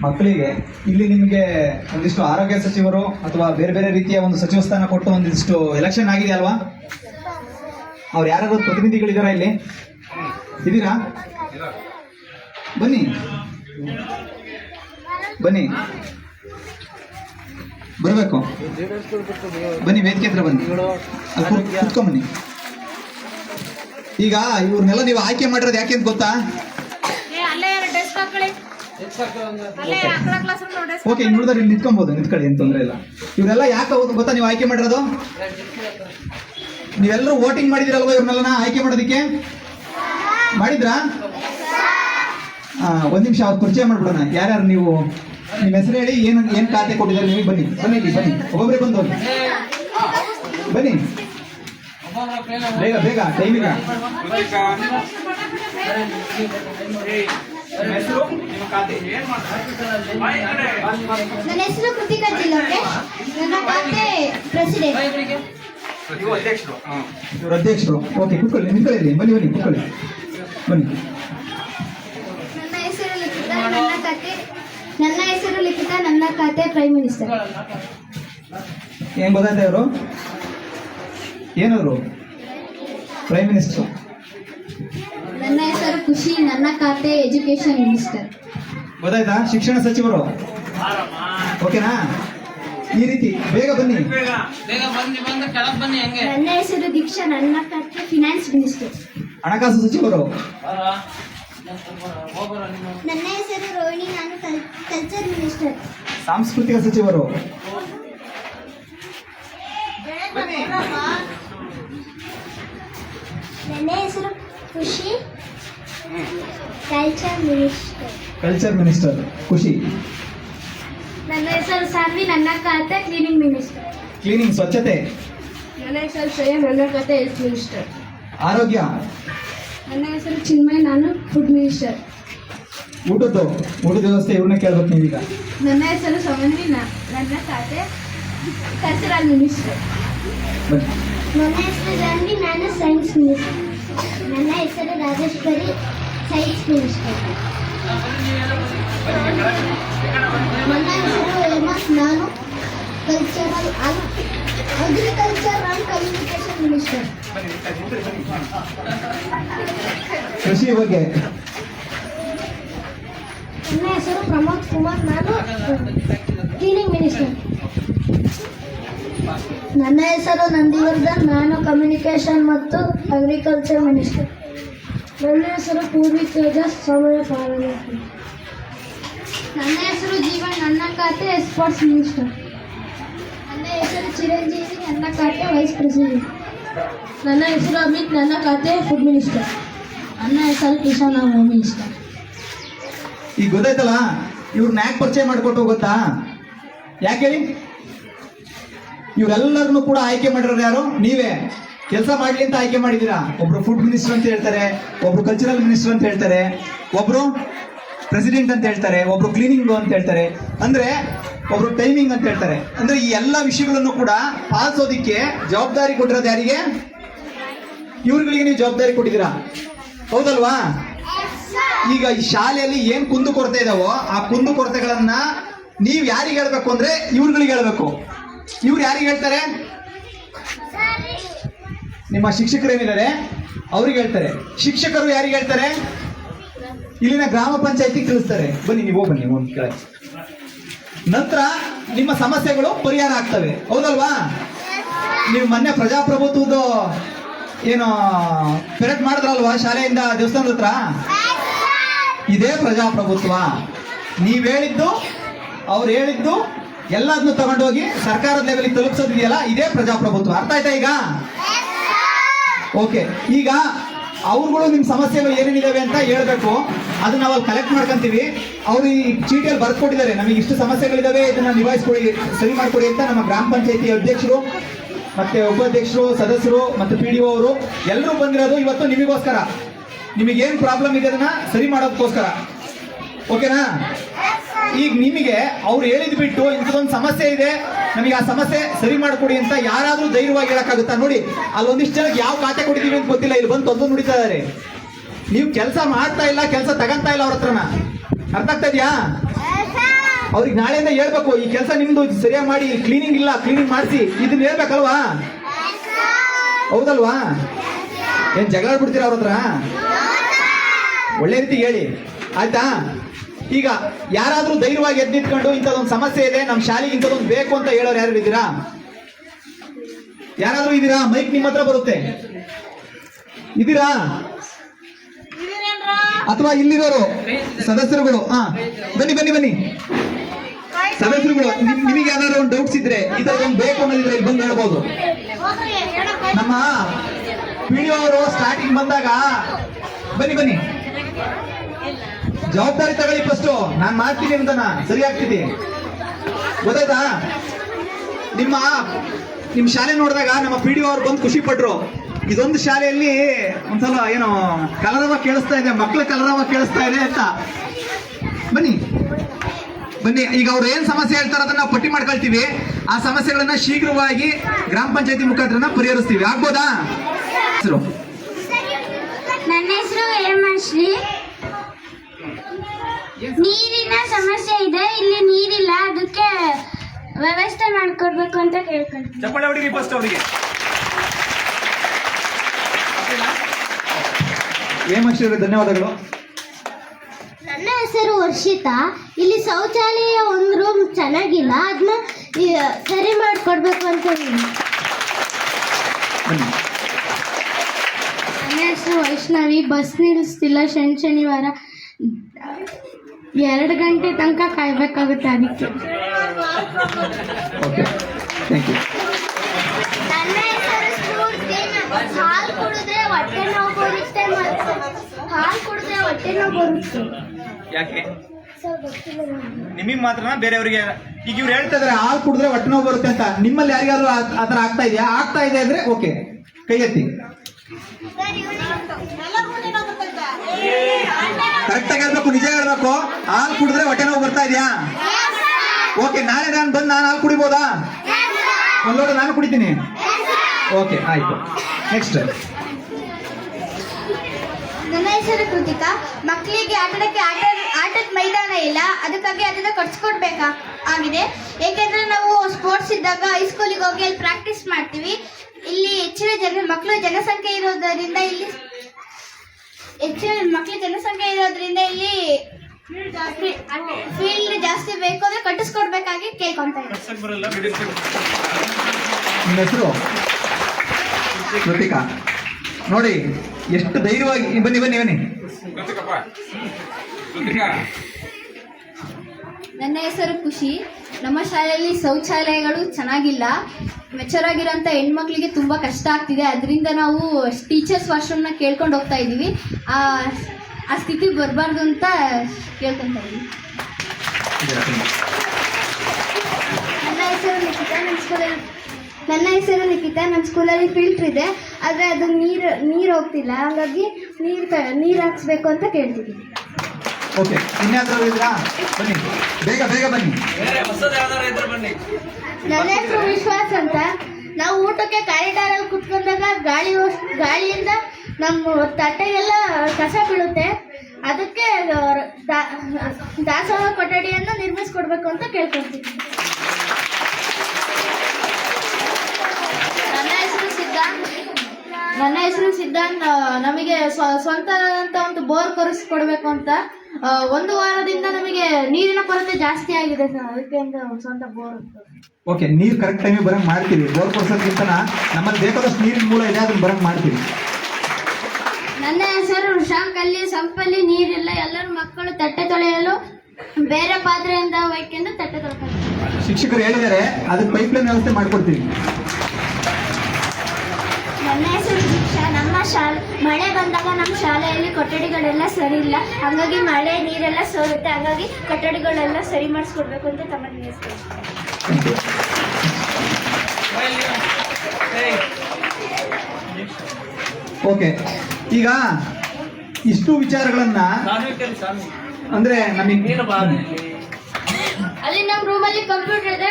ಮಕ್ಕಳಿಗೆ ಇಲ್ಲಿ ನಿಮಗೆ ಒಂದಿಷ್ಟು ಆರೋಗ್ಯ ಸಚಿವರು ಅಥವಾ ಬೇರೆ ಬೇರೆ ರೀತಿಯ ಒಂದು ಸಚಿವ ಸ್ಥಾನ ಕೊಟ್ಟು ಒಂದಿಷ್ಟು ಎಲೆಕ್ಷನ್ ಆಗಿದೆ ಅಲ್ವಾ? ಅವ್ರು ಯಾರಾದ್ರು ಪ್ರತಿನಿಧಿಗಳಿದಾರಾ ಇಲ್ಲಿ? ಇದ್ದೀರಾ ಬನ್ನಿ. ಬನ್ನಿ. ಬರಬೇಕು. ಬನ್ನಿ, ವೇದಿಕೆ ಹತ್ರ ಬನ್ನಿ. ಕುತ್ಕೊಂಬನ್ನಿ. ಕೂತ್- ಈಗ ಇವ್ರನ್ನೆಲ್ಲ ನೀವು ಆಯ್ಕೆ ಮಾಡಿರೋದು ಯಾಕೆ ಅಂತ ಗೊತ್ತಾ? ಓಕೆ ಇನ್ನು ಇಲ್ಲಿ ನಿಂತ್ಕೊಬೋದು ನಿಂತ್ಕೊಳ್ಳಿ ಏನು ತೊಂದರೆ ಇಲ್ಲ. ಇವರೆಲ್ಲ ಯಾಕೆ ಹೌದು ಗೊತ್ತಾ? ನೀವು ಆಯ್ಕೆ ಮಾಡಿರೋದು? ನೀವೆಲ್ಲರೂ ವೋಟಿಂಗ್ ಮಾಡಿದಿರಲ್ವಾ ಇವ್ರನ್ನೆಲ್ಲ ಆಯ್ಕೆ ಮಾಡೋದಕ್ಕೆ? ಮಾಡಿದ್ರಾ? ಹಾಂ ಒಂದ್ ನಿಮಿಷ ಅವ್ರು ಪರಿಚಯ ಮಾಡ್ಬಿಡೋಣ. ಯಾರ್ಯಾರು ನೀವು? ನಿಮ್ಮ ಹೆಸರು ಹೇಳಿ ಏನು ಏನು ಖಾತೆ ಕೊಟ್ಟಿದ್ದಾರೆ ನಿಮಗೆ? ಬನ್ನಿ ಬನ್ನಿ ಬನ್ನಿ. ಒಬ್ಬೊಬ್ಬರೇ ಬಂದು ಹೋಗಿ. ಬನ್ನಿ. ಬೇಗ ಬೇಗ ಟೈಮಿಗ ಹೆಸರು? ನನ್ನ ಹೆಸರು ಕೃತಿಕಾ ಜಿಲ್ಲೋಕೆ ನನ್ನ ಖಾತೆ ಪ್ರೆಸಿಡೆಂಟ್. ಇವ್ರು ಅಧ್ಯಕ್ಷರು. ಓಕೆ ಕುತ್ಕೊಳ್ಳಿ ನಿಂತ್ಕೊಳ್ಳಿ ಬನ್ನಿ ಬನ್ನಿ ಕುತ್ಕೊಳ್ಳಿ. ಬನ್ನಿ. ನನ್ನ ಹೆಸರು ಲಿಖಿತ ನನ್ನ ಖಾತೆ ನನ್ನ ಹೆಸರು ಲಿಖಿತ ನನ್ನ ಖಾತೆ ಪ್ರೈಮ್ ಮಿನಿಸ್ಟರ್. ಏನ್ ಗೊತ್ತಾಯ್ತಾ ಇವರು? ಏನವರು? Prime minister. ನನ್ನ ಹೆಸರು ಖುಷಿ ನನ್ನ ಖಾತೆ ಎಜುಕೇಶನ್ ಮಿನಿಸ್ಟರ್. ಗೊತ್ತಾಯ್ತಾ? ಶಿಕ್ಷಣ ಸಚಿವರು. ಓಕೆನಾ? ಈ ರೀತಿ ಬೇಗ ಬನ್ನಿ. ನನ್ನ ಹೆಸರು ದೀಕ್ಷಾ ನನ್ನ ಖಾತೆ ಫಿನಾನ್ಸ್ ಮಿನಿಸ್ಟರ್ ಹಣಕಾಸು ಸಚಿವರು. ನನ್ನ ಹೆಸರು ರೋಹಿಣಿ ನಾನು ಕಲ್ಚರ್ ಮಿನಿಸ್ಟರ್ ಸಾಂಸ್ಕೃತಿಕ ಸಚಿವರು. ನನ್ನ ಹೆಸರು ಖುಷಿ. ಕಲ್ಚರ್ ಮಿನಿಸ್ಟರ್ ಕಲ್ಚರ್ ಮಿನಿಸ್ಟರ್ ಖುಷಿ ನನ್ನ ಹೆಸರು ಸಾನ್ವಿ ನನ್ನ ಖಾತೆ ಕ್ಲೀನಿಂಗ್ ಮಿನಿಸ್ಟರ್ ಕ್ಲೀನಿಂಗ್ ಸ್ವಚ್ಛತೆ. ನನ್ನ ಹೆಸರು ಶ್ರೇಯ ನನ್ನ ಖಾತೆ ಹೆಲ್ತ್ ಮಿನಿಸ್ಟರ್ ಆರೋಗ್ಯ. ನನ್ನ ಹೆಸರು ಚಿನ್ಮಯ್ ನಾನು ಫುಡ್ ಮಿನಿಸ್ಟರ್ ಊಟದ್ದು ಊಟದ ವ್ಯವಸ್ಥೆ ಇವ್ರನ್ನ ಕೇಳ್ಬೇಕು ನೀವೀಗ. ನನ್ನ ಹೆಸರು ಸಮನ್ವಿ ನನ್ನ ಖಾತೆ ಕಲ್ಚರಲ್ ಮಿನಿಸ್ಟರ್ ಬನ್ನಿ. ನನ್ನ ಹೆಸರು ಜಾನ್ವಿ ನಾನು ಸೈನ್ಸ್ ಮಿನಿಸ್ಟರ್ ನನ್ನ ಹೆಸರು ರಾಜೇಶ್ವರಿ ಸೈನ್ಸ್ ಮಿನಿಸ್ಟರ್ ನನ್ನ ಹೆಸರು ಹೇಮಂತ್. ನಾನು cultural agriculture and communication minister ಕೃಷಿ ಬಗ್ಗೆ. ನನ್ನ ಹೆಸರು ಪ್ರಮೋದ್ ಕುಮಾರ್. ನಾನು ಕ್ಲೀನಿಂಗ್ ಮಿನಿಸ್ಟರ್ ನನ್ನ ಹೆಸರು ನಂದಿವರ್ಧನ್. ನಾನು ಕಮ್ಯುನಿಕೇಶನ್ ಮತ್ತು ಅಗ್ರಿಕಲ್ಚರ್ ಮಿನಿಸ್ಟರ್ ನನ್ನ ಹೆಸರು ಪೂರ್ವಿ ತೇಜಸ್, ಸಮಯ ಪಾಲನೆ. ನನ್ನ ಹೆಸರು ಜೀವನ್, ನನ್ನ ಖಾತೆ ಸ್ಪೋರ್ಟ್ಸ್ ಮಿನಿಸ್ಟರ್ ನನ್ನ ಹೆಸರು ಚಿರಂಜೀವಿ, ನನ್ನ ಖಾತೆ ವೈಸ್ ಪ್ರೆಸಿಡೆಂಟ್ ನನ್ನ ಹೆಸರು ಅಮಿತ್, ನನ್ನ ಖಾತೆ ಫುಡ್ ಮಿನಿಸ್ಟರ್ ನನ್ನ ಹೆಸರು ಕಿಶನ್ ಹೋಮ್ ಮಿನಿಸ್ಟರ್ ಈಗ ಗೊತ್ತಾಯ್ತಲ್ಲ ಇವ್ರನ್ನ ಯಾಕೆ ಪರಿಚಯ ಮಾಡಿಕೊಟ್ಟು ಗೊತ್ತಾ ಯಾಕೆ ಹೇಳಿ? ಇವರೆಲ್ಲರನ್ನು ಕೂಡ ಆಯ್ಕೆ ಮಾಡಿರೋರು ಯಾರು? ನೀವೇ. ಕೆಲಸ ಮಾಡ್ಲಿ ಅಂತ ಆಯ್ಕೆ ಮಾಡಿದ್ದೀರಾ ಒಬ್ರು ಫುಡ್ ಮಿನಿಸ್ಟರ್ ಅಂತ ಹೇಳ್ತಾರೆ, ಒಬ್ರು ಕಲ್ಚರಲ್ ಮಿನಿಸ್ಟರ್ ಅಂತ ಹೇಳ್ತಾರೆ, ಒಬ್ರು ಪ್ರೆಸಿಡೆಂಟ್ ಅಂತ ಹೇಳ್ತಾರೆ, ಒಬ್ರು ಕ್ಲೀನಿಂಗ್ ಅಂತ ಹೇಳ್ತಾರೆ. ಅಂದ್ರೆ ಒಬ್ರು ಟೈಮಿಂಗ್ ಅಂತ ಹೇಳ್ತಾರೆ. ಅಂದ್ರೆ ಈ ಎಲ್ಲ ವಿಷಯಗಳನ್ನು ಕೂಡ ಪಾಲಿಸೋದಿಕ್ಕೆ ಜವಾಬ್ದಾರಿ ಕೊಟ್ಟಿರೋದು ಯಾರಿಗೆ? ಇವ್ರುಗಳಿಗೆ ನೀವು ಜವಾಬ್ದಾರಿ ಕೊಟ್ಟಿದ್ದೀರಾ? ಹೌದಲ್ವಾ? ಈಗ ಈ ಶಾಲೆಯಲ್ಲಿ ಏನ್ ಕುಂದು ಕೊರತೆ ಇದಾವೋ, ಆ ಕುಂದು ಕೊರತೆಗಳನ್ನ ನೀವ್ ಯಾರಿಗೆ ಹೇಳ್ಬೇಕು ಅಂದ್ರೆ ಇವ್ರುಗಳಿಗೆ ಹೇಳ್ಬೇಕು. ಇವ್ರು ಯಾರಿಗೆ ಹೇಳ್ತಾರೆ? ನಿಮ್ಮ ಶಿಕ್ಷಕರು ಏನಿದ್ದಾರೆ? ಅವ್ರಿಗೆ ಹೇಳ್ತಾರೆ. ಶಿಕ್ಷಕರು ಯಾರಿಗೆ ಹೇಳ್ತಾರೆ? ಇಲ್ಲಿನ ಗ್ರಾಮ ಪಂಚಾಯತಿ ತಿಳಿಸ್ತಾರೆ ಬನ್ನಿ, ನೀವು ಬನ್ನಿ ಒಂದು ಕೆಳಗೆ. ನಂತರ ನಿಮ್ಮ ಸಮಸ್ಯೆಗಳು ಪರಿಹಾರ ಆಗ್ತವೆ. ಹೌದಲ್ವಾ? ನೀವು ಮೊನ್ನೆ ಪ್ರಜಾಪ್ರಭುತ್ವದ ಏನು ಪೆರೇಡ್ ಮಾಡಿದ್ರಲ್ವಾ ಶಾಲೆಯಿಂದ ದೇವಸ್ಥಾನದ ಹತ್ರ? ಇದೇ ಪ್ರಜಾಪ್ರಭುತ್ವ. ನೀವ್ ಹೇಳಿದ್ದು, ಅವ್ರು ಹೇಳಿದ್ದು ಎಲ್ಲದನ್ನು ತಗೊಂಡೋಗಿ ಸರ್ಕಾರದ ಲೆವೆಲ್ ತಲುಪಿಸೋದಿದೆಯಲ್ಲ, ಇದೇ ಪ್ರಜಾಪ್ರಭುತ್ವ. ಅರ್ಥ ಆಯ್ತಾ ಈಗ? ಓಕೆ ಈಗ ಅವ್ರುಗಳು ನಿಮ್ ಸಮಸ್ಯೆಗಳು ಏನೇನಿದಾವೆ ಅಂತ ಹೇಳ್ಬೇಕು. ಅದನ್ನ ನಾವು ಕಲೆಕ್ಟ್ ಮಾಡ್ಕೊಂತೀವಿ. ಅವರು ಈ ಚೀಟಿಯಲ್ಲಿ ಬರ್ಕೊಟ್ಟಿದ್ದಾರೆ ನಮಗೆ ಇಷ್ಟು ಸಮಸ್ಯೆಗಳಿದಾವೆ, ಇದನ್ನ ನಿಭಾಯಿಸ್ಕೊಡಿ, ಸರಿ ಮಾಡ್ಕೊಡಿ ಅಂತ ನಮ್ಮ ಗ್ರಾಮ ಪಂಚಾಯತಿ ಅಧ್ಯಕ್ಷರು, ಮತ್ತೆ ಉಪಾಧ್ಯಕ್ಷರು, ಸದಸ್ಯರು, ಮತ್ತು ಪಿ ಡಿ ಅವರು ಎಲ್ಲರೂ ಬಂದಿರೋದು ಇವತ್ತು ನಿಮಗೋಸ್ಕರ. ನಿಮಗೇನು ಪ್ರಾಬ್ಲಮ್ ಇದೆ ಅದನ್ನ ಸರಿ ಮಾಡೋದಕ್ಕೋಸ್ಕರ. ಓಕೆನಾ ಈಗ ನಿಮಗೆ ಅವ್ರು ಹೇಳಿದ್ ಬಿಟ್ಟು ಇಂಥದೊಂದು ಸಮಸ್ಯೆ ಇದೆ, ನಮಗೆ ಆ ಸಮಸ್ಯೆ ಸರಿ ಮಾಡ್ಕೊಡಿ ಅಂತ ಯಾರಾದ್ರೂ ಧೈರ್ಯವಾಗಿ ಹೇಳಕ್ಕಾಗುತ್ತಾ? ನೋಡಿ ಅಲ್ಲಿ ಒಂದಿಷ್ಟು ಜನಕ್ಕೆ ಯಾವ ಖಾತೆ ಕೊಡ್ತೀವಿ ಅಂತ ಗೊತ್ತಿಲ್ಲ. ಇಲ್ಲಿ ಬಂದು ತೊಂದರೆ ನುಡಿತಾ ಇದಾರೆ ನೀವು ಕೆಲಸ ಮಾಡ್ತಾ ಇಲ್ಲ, ಕೆಲಸ ತಗಂತಾ ಇಲ್ಲ ಅವ್ರ ಹತ್ರನ. ಅರ್ಥ ಆಗ್ತಾ ಇದೆಯಾ? ಅವ್ರಿಗೆ ನಾಳೆಯಿಂದ ಹೇಳ್ಬೇಕು, ಈ ಕೆಲಸ ನಿಮ್ದು ಸರಿಯಾಗಿ ಮಾಡಿ ಕ್ಲೀನಿಂಗ್ ಇಲ್ಲ ಕ್ಲೀನಿಂಗ್ ಮಾಡಿಸಿ, ಇದನ್ನ ಹೇಳ್ಬೇಕಲ್ವಾ? ಹೌದಲ್ವಾ? ಏನ್ ಜಗಳ ಬಿಡ್ತೀರಾ ಅವ್ರ ಹತ್ರ? ಒಳ್ಳೆ ರೀತಿ ಹೇಳಿ. ಆಯ್ತಾ? ಈಗ ಯಾರಾದರೂ ಧೈರ್ಯವಾಗಿ ಎದ್ದಿಟ್ಕೊಂಡು ಇಂಥದ್ದೊಂದು ಇಂಥದೊಂದು ಸಮಸ್ಯೆ ಇದೆ ನಮ್ಮ ಶಾಲೆಗೆ ಇಂಥದೊಂದು ಬೇಕು ಅಂತ ಹೇಳೋರು ಯಾರು ಇದ್ದೀರಾ? ಯಾರಾದರೂ ಇದ್ದೀರಾ? ಮೈಕ್ ನಿಮ್ಮ ಹತ್ರ ಬರುತ್ತೆ. ಇದ್ದೀರಾ? ಅಥವಾ ಇಲ್ಲಿರೋರು? ಸದಸ್ಯರುಗಳು? ಹಾ. ಬನ್ನಿ ಬನ್ನಿ ಬನ್ನಿ. ಸದಸ್ಯರುಗಳು ನಿಮ್- ನಿಮಗೆ ಯಾವ್ದಾದ್ರು ಒಂದು ಡೌಟ್ಸ್ ಇದ್ರೆ ಇದೊಂದು ಬೇಕು ಅನ್ನೋದಿದ್ರೆ ಇಲ್ಲಿ ಬಂದು ಹೇಳ್ಬೋದು. ನಮ್ಮ ಪಿಡಿಒ ಅವರು ಸ್ಟಾರ್ಟಿಂಗ್ ಬಂದಾಗ ಬನ್ನಿ ಬನ್ನಿ. ಜವಾಬ್ದಾರಿ ತಗೊಳ್ಳಿ ಫಸ್ಟ್ ನಾನ್ ಮಾಡ್ತೀನಿ ಅಂತಾನ ಸರಿ ಆಗ್ತಿದೆ. ಗೊತ್ತಾಯ್ತಾ? ನಿಮ್ಮ ನಿಮ್ ಶಾಲೆ ನೋಡಿದಾಗ ನಮ್ಮ ಪಿ ಡಿ ಅವ್ರು ಬಂದು ಖುಷಿ ಪಟ್ರು. ಇದೊಂದು ಶಾಲೆಯಲ್ಲಿ ಒಂದ್ಸಲ ಏನು ಕಲರವ ಕೇಳಿಸ್ತಾ ಇದೆ ಮಕ್ಕಳ ಕಲರವ ಕೇಳಿಸ್ತಾ ಇದೆ ಅಂತ. ಬನ್ನಿ. ಬನ್ನಿ, ಈಗ ಅವ್ರು ಏನ್ ಸಮಸ್ಯೆ ಹೇಳ್ತಾರ ಅದನ್ನ ನಾವು ಪಟ್ಟಿ ಮಾಡ್ಕೊಳ್ತೀವಿ. ಆ ಸಮಸ್ಯೆಗಳನ್ನ ಶೀಘ್ರವಾಗಿ ಗ್ರಾಮ ಪಂಚಾಯತಿ ಮುಖಾಂತರ ಪರಿಹರಿಸ್ತೀವಿ. ಆಗ್ಬೋದಾ? ಹೆಸರು ನನ್ನ ಹೆಸರು ಹೇಮಶ್ರೀ ನೀರಿನ ಸಮಸ್ಯೆ ಇದೆ ಇಲ್ಲಿ ನೀರಿಲ್ಲ ಅದಕ್ಕೆ ವ್ಯವಸ್ಥೆ ಮಾಡ್ಕೊಡ್ಬೇಕು ಅಂತ ಕೇಳ್ಕೊಂತೀನಿ ಚಪ್ಪಾಳೆ ಹೊಡಿರಿ ಫಸ್ಟ್ ಅವರಿಗೆ. ಧನ್ಯವಾದಗಳು. ನನ್ನ ಹೆಸರು ವರ್ಷಿತಾ. ಇಲ್ಲಿ ಶೌಚಾಲಯ ಒಂದು ರೂಮ್ ಚೆನ್ನಾಗಿಲ್ಲ ಅದನ್ನ ಸರಿ ಮಾಡಿಕೊಡ್ಬೇಕು ಅಂತ ಹೇಳಿ. ನನ್ನ ಹೆಸರು ವೈಷ್ಣವಿ ಬಸ್ ನಿಲ್ಲಿಸ್ತಿಲ್ಲ ಶನಿ ಶನಿವಾರ. ಎರಡು ಗಂಟೆ ತನಕ ಕಾಯ್ಬೇಕಾಗುತ್ತೆ ಅದಕ್ಕೆ. ಓಕೆ ಥ್ಯಾಂಕ್ ಯು ನನ್ನ ಹೆಸರು ಸ್ಫೂರ್ತಿ. ಹಾಲು ಕುಡಿದ್ರೆ ಹೊಟ್ಟೆ ನೋವು ಬರುತ್ತೆ ಮತ್ತು. ಹಾಲು ಕುಡಿದ್ರೆ ಹೊಟ್ಟೆ ನೋವು ಬರುತ್ತೆ. ಯಾಕೆ? ಸರ್ ಗೊತ್ತಿಲ್ಲ ನನಗೆ. ನಿಮಗೆ ಮಾತ್ರನಾ? ಬೇರೆಯವರಿಗೆ? ಈಗ ಇವ್ರು ಹೇಳ್ತಾ ಇದಾರೆ ಹಾಲು ಕುಡಿದ್ರೆ ಹೊಟ್ಟೆ ನೋವು ಬರುತ್ತೆ ಅಂತ. ನಿಮ್ಮಲ್ಲಿ ಯಾರಿಗಾದ್ರೂ ಆತರ ಆ ಥರ ಆಗ್ತಾ ಇದೆಯಾ? ಆಗ್ತಾ ಇದೆ ಅಂದ್ರೆ ಓಕೆ ಕೈ ಎತ್ತಿ ಕರೆಕ್ಟ್ ಆಗಿ ಹೇಳ್ಬೇಕು, ನಿಜ ಹೇಳ್ಬೇಕು. ಹಾಲು ಕುಡಿದ್ರೆ ಹೊಟ್ಟೆ ನೋವು ಬರ್ತಾ ಇದೆಯಾ? ಓಕೆ ನಾಳೆ ನಾನು ಬಂದು ನಾನು ಹಾಲು ಕುಡಿಬೋದಾ? ಒಂದು ನಾನು ಕುಡಿತೀನಿ. ಓಕೆ ಆಯ್ತು. ನೆಕ್ಸ್ಟ್ ನನ್ನ ಹೆಸರು ಕೃತಿಕಾ. ಮಕ್ಕಳಿಗೆ ಆಟಕ್ಕೆ ಆಟ, ಆಟದ ಮೈದಾನ ಇಲ್ಲ. ಅದಕ್ಕಾಗಿ ಅದನ್ನ ಕೊಡ್ಸ್ಕೊಡ್ಬೇಕಾ ಆಗಿದೆ. ಏಕೆಂದ್ರೆ ನಾವು ಸ್ಪೋರ್ಟ್ಸ್ ಇದ್ದಾಗ ಹೈಸ್ಕೂಲಿಗೆ ಹೋಗಿ ಅಲ್ಲಿ ಪ್ರಾಕ್ಟೀಸ್ ಮಾಡ್ತೀವಿ. ಇಲ್ಲಿ ಹೆಚ್ಚಿನ ಜನ ಮಕ್ಕಳು ಜನಸಂಖ್ಯೆ ಇರೋದರಿಂದ ಇಲ್ಲಿ ಹೆಚ್ಚಿನ ಮಕ್ಕಳ ಜನಸಂಖ್ಯೆ ಇರೋದ್ರಿಂದ ಇಲ್ಲಿ ಫೀಲ್ಡ್ ಜಾಸ್ತಿ ಬೇಕು ಅಂದ್ರೆ ಕಟ್ಟಿಸ್ಕೊಡ್ಬೇಕಾಗಿ ಕೇಳ್ಕೊಂತ ನಿಮ್ಮ ಹೆಸರು? ಕೃತಿಕಾ. ನೋಡಿ ಎಷ್ಟು ಧೈರ್ಯವಾಗಿ ಬನ್ನಿ ಬನ್ನಿ ಬನ್ನಿ. ನನ್ನ ಹೆಸರು ಖುಷಿ. ನಮ್ಮ ಶಾಲೆಯಲ್ಲಿ ಶೌಚಾಲಯಗಳು ಚೆನ್ನಾಗಿಲ್ಲ. ಮೆಚೂರ್ ಆಗಿರೋಂಥ ಹೆಣ್ಮಕ್ಳಿಗೆ ತುಂಬ ಕಷ್ಟ ಆಗ್ತಿದೆ. ಅದರಿಂದ ನಾವು ಟೀಚರ್ಸ್ನ ಕೇಳ್ಕೊಂಡು ಹೋಗ್ತಾ ಇದ್ದೀವಿ. ಆ ಆ ಸ್ಥಿತಿ ಬರಬಾರ್ದು ಅಂತ ಕೇಳ್ಕೊತಾ ಇದ್ದೀವಿ. ನನ್ನ ಹೆಸರು ನಿಖಿತಾ ನನ್ನ ಸ್ಕೂಲಲ್ಲಿ ನನ್ನ ಹೆಸರು ನಿಖಿತಾ ನನ್ನ ಸ್ಕೂಲಲ್ಲಿ ಫಿಲ್ಟ್ರ್ ಇದೆ. ಆದರೆ ಅದು ನೀರು ನೀರು ಹೋಗ್ತಿಲ್ಲ. ಹಾಗಾಗಿ ನೀರು ನೀರು ಹಾಕ್ಸ್ಬೇಕು ಅಂತ ಕೇಳ್ತಿದ್ದೀನಿ. ಓಕೆ ಇನ್ಯಾದ್ರೂ ಇದ್ರಾ? ಬನ್ನಿ. ಬೇಗ ಬೇಗ ಬನ್ನಿ. ಬೇರೆ ಹೊಸದು ಯಾವ್ದಾರು ಇದ್ರೆ ಬನ್ನಿ. ನನ್ನ ಹೆಸರು ವಿಶ್ವಾಸ್ ಅಂತ. ನಾವು ಊಟಕ್ಕೆ ಕಾರಿಡಾರ್ ಅಲ್ಲಿ ಕುತ್ಕೊಂಡಾಗ ಗಾಳಿ ಗಾಳಿಯಿಂದ ನಮ್ಮ ತಟ್ಟೆಗೆಲ್ಲ ಕಸ ಬೀಳುತ್ತೆ. ಅದಕ್ಕೆ ದಾಸೋಹ ಕೊಠಡಿಯನ್ನು ನಿರ್ಮಿಸಿಕೊಡ್ಬೇಕು ಅಂತ ಕೇಳ್ಕೊಳ್ತೀನಿ ನನ್ನ ಹೆಸರು ಸಿದ್ಧಾಂತ್ ನನ್ನ ಹೆಸರು ಸಿದ್ಧಾಂತ್ ನಮಗೆ ಸ್ವಂತ ಒಂದು ಬೋರ್ ಕೊರಿಸ್ಕೊಡ್ಬೇಕು ಅಂತ. ಒಂದು ವಾರದಿಂದ ನಮಗೆ ನೀರಿನ ಕೊರತೆ ಜಾಸ್ತಿ ಆಗಿದೆ ಸರ್. ಅದಕ್ಕೆ ಸ್ವಂತ ಬೋರ್ ಓಕೆ ನೀರು ಕರೆಕ್ಟ್ ಟೈಮಿಗೆ ಬರಂಗ್ ಮಾಡ್ತೀವಿ ಬೋರ್ ಕೊಡ್ಸೋದ್ಕಿಂತ ನಮ್ಮಲ್ಲಿ ಬೇಕಾದಷ್ಟು ನೀರಿನ ಮೂಲ ಇದೆ ಅದನ್ನ ಬರಂಗ್ ಮಾಡ್ತೀವಿ ನನ್ನ ಹೆಸರು ಶಾಂಕಲ್ಲಿ ಅಲ್ಲಿ ಸಂಪಲ್ಲಿ ನೀರಿಲ್ಲ. ಎಲ್ಲರೂ ಮಕ್ಕಳು ತಟ್ಟೆ ತೊಳೆಯಲು ಬೇರೆ ಪಾತ್ರೆಯಿಂದ ಒಯ್ಕೆಂದು ತಟ್ಟೆ ತೊಳ್ಕೊಳ್ತಾರೆ ಶಿಕ್ಷಕರು ಹೇಳಿದ್ದಾರೆ ಅದಕ್ಕೆ ಪೈಪ್ ಲೈನ್ ವ್ಯವಸ್ಥೆ ಮಾಡ್ಕೊಡ್ತೀವಿ. ನನ್ನ ಹೆಸರು ನಮ್ಮ ಶಾಲೆ ಮಳೆ ಬಂದಾಗ ನಮ್ಮ ಶಾಲೆಯಲ್ಲಿ ಕೊಠಡಿಗಳೆಲ್ಲ ಸರಿ ಇಲ್ಲ. ಹಾಗಾಗಿ ಮಳೆ ನೀರೆಲ್ಲ ಸೋರುತ್ತೆ. ಹಾಗಾಗಿ ಕೊಠಡಿಗಳೆಲ್ಲ ಸರಿ ಮಾಡಿಸ್ಕೊಡ್ಬೇಕು ಅಂತ ತಮ್ಮ ಹೇಳ್ತೀನಿ ಥ್ಯಾಂಕ್ ಯು ಓಕೆ ಈಗ ಇಷ್ಟು ವಿಚಾರಗಳನ್ನ ಅಂದ್ರೆ ನಮಗೆ